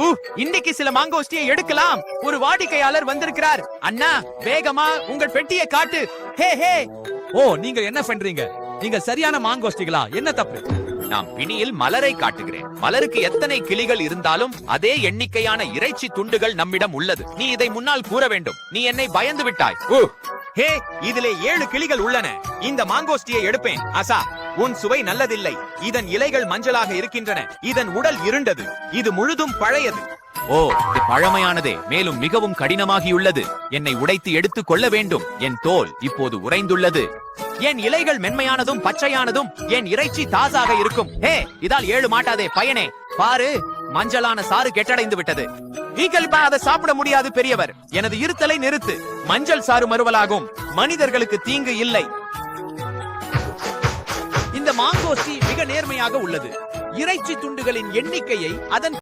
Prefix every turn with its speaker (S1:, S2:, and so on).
S1: ஊ இன்னைக்கு சில மாங்கோஸ்டியை எடுக்கலாம். ஒரு வாடிக்கையாளர் வந்திருக்கிறார். அண்ணா வேகமா உங்கள் பெட்டியை காட்டு. ஹே ஹே.
S2: ஓ நீங்க என்ன பண்றீங்க? நீங்க சரியான மாங்கோஸ்டிகளா? என்ன தப்பு?
S1: நாம் பிணியில் மலரை காட்டுகிறேன். மலருக்கு எத்தனை கிளிகள் இருந்தாலும் அதே எண்ணிக்கையான இறைச்சி துண்டுகள் நம்மிடம் உள்ளது. நீ இதை முன்னால் கூற வேண்டும். நீ என்னை பயந்து விட்டாய். ஹே இதிலே ஏழு கிளிகள் உள்ளன. இந்த மாங்கோஸ்டியை எடுப்பேன். அசா. உன் சுவை நல்லதில்லை. இதன் இலைகள் மஞ்சளாக இருக்கின்றன. இதன் உடல் இருண்டது. இது முழுதும் பழையது. ஓ இது பழமையானதே. மேலும் மிகவும் கடினமாகியுள்ளது. என்னை உடைத்து எடுத்துக் கொள்ள வேண்டும். என் தோல் இப்போது உறைந்துள்ளது. என் இலைகள் மென்மையானதும் பச்சையானதும் என் இறைச்சி தாசாக இருக்கும். ஹே இதால் ஏழு மாட்டாதே பயனே. பாரு மஞ்சளான சாறு கெட்டடைந்து விட்டது. நீங்கள் இப்ப அதை சாப்பிட முடியாது பெரியவர். எனது இருத்தலை நிறுத்து. மஞ்சள் சாறு மறுவலாகும். மனிதர்களுக்கு தீங்கு இல்லை. மாங்கோஸ்டி மிக நேர்மையாக உள்ளது. இறைச்சி துண்டுகளின் எண்ணிக்கையை அதன்